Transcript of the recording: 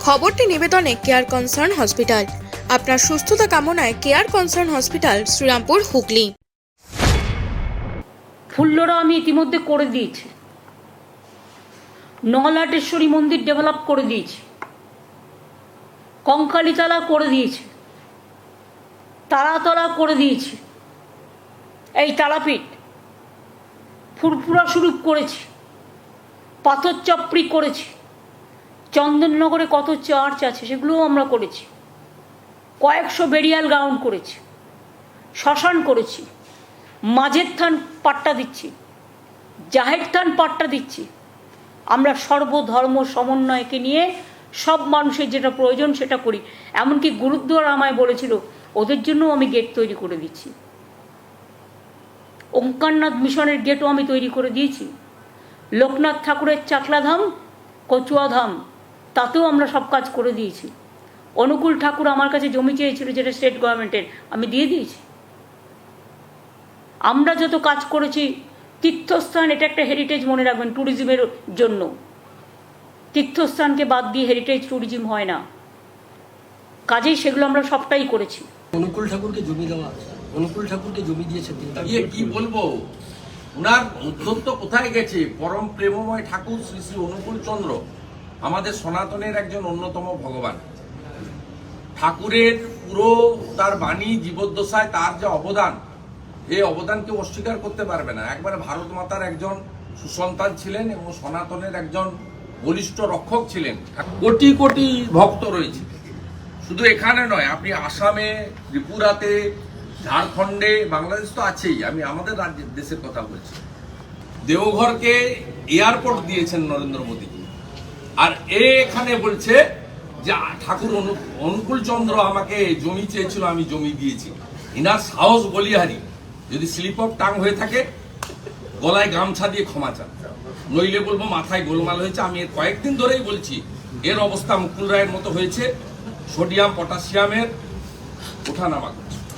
খবরটি নিবেদনে care concern hospital আপনার সুস্থতা কামনায় care concern hospital Srirampur, Hooghly. Phullara আমি ইতিমধ্যে করে দিয়েছি। নলাটেশ্বরী মন্দির ডেভেলপ করে দিয়েছি। কঙ্কালীতলা করে দিয়েছি। তারাতলা করে দিয়েছি। এই তারাপীঠ ফুরফুরা শুরু করেছি। পাথর চপড়ি করেছি। চন্দননগরে কত চার্চ আছে সেগুলোও আমরা করেছি। কয়েকশো বেরিয়াল গ্রাউন্ড করেছি। শ্মশান করেছি। মাঝের থান পাট্টা দিচ্ছি। জাহের থান পাট্টা দিচ্ছি। আমরা সর্বধর্ম সমন্বয়কে নিয়ে সব মানুষের যেটা প্রয়োজন সেটা করি। এমনকি গুরুদ্বার আমায় বলেছিল, ওদের জন্য আমি গেট তৈরি করে দিচ্ছি। ওঙ্কারনাথ মিশনের গেটও আমি তৈরি করে দিয়েছি। লোকনাথ ঠাকুরের চাকলাধাম, কচুয়াধাম তাতেও আমরা সব কাজ করে দিয়েছি। অনুকূল ঠাকুর আমার কাছে জমি চেয়েছিল যেটা স্টেট গভর্নমেন্টের আমি দিয়ে দিয়েছি। আমরা যত কাজ করেছি তীর্থস্থান এটা একটা হেরিটেজ মনে রাখবেন ট্যুরিজমের জন্য। তীর্থস্থানকে বাদ দিয়ে হেরিটেজ ট্যুরিজম হয় না। কাজেই সেগুলো আমরা সবটাই করেছি। অনুকূল ঠাকুরকে জমি দেওয়া অনুকূল ঠাকুরকে জমি দিয়েছে তিনি ইয়ে কি বলব? ওনার উদ্ধত্ত কোথায় গেছে? পরম প্রেমময় ঠাকুর শ্রী শ্রী অনুকূল চন্দ্র। আমাদের সনাতনের একজন অন্যতম ভগবান। ঠাকুরের পুরো তার বাণী, জীবদ্দশায় তার যে অবদান এই অবদানকে অস্বীকার করতে পারবে না। একবারে ভারত মাতার একজন সুসন্তান ছিলেন এবং সনাতনের একজন বলিষ্ঠ রক্ষক ছিলেন। কোটি কোটি ভক্ত রয়েছে। শুধু এখানে নয়, আপনি আসামে, ত্রিপুরাতে, ঝাড়খণ্ডে, বাংলাদেশ তো আছেই। আমি আমাদের রাজ্যের দেশের কথা বলছি। দেওঘরকে এয়ারপোর্ট দিয়েছেন নরেন্দ্র মোদীজি। আর এখানে বলছে যে, ঠাকুর অনু- অনুকূল চন্দ্র আমাকে জমি চেয়েছিল, আমি জমি দিয়েছি। ইনার সাহস বলিহারি। যদি স্লিপ অফ টাং হয়ে থাকে, গলায় গামছা দিয়ে ক্ষমা চান। নইলে বলব মাথায় গোলমাল হয়েছে। আমি এর কয়েকদিন ধরেই বলছি, এর অবস্থা মুকুল রায়ের মতো হয়েছে। সোডিয়াম, পটাশিয়ামের ওঠানামা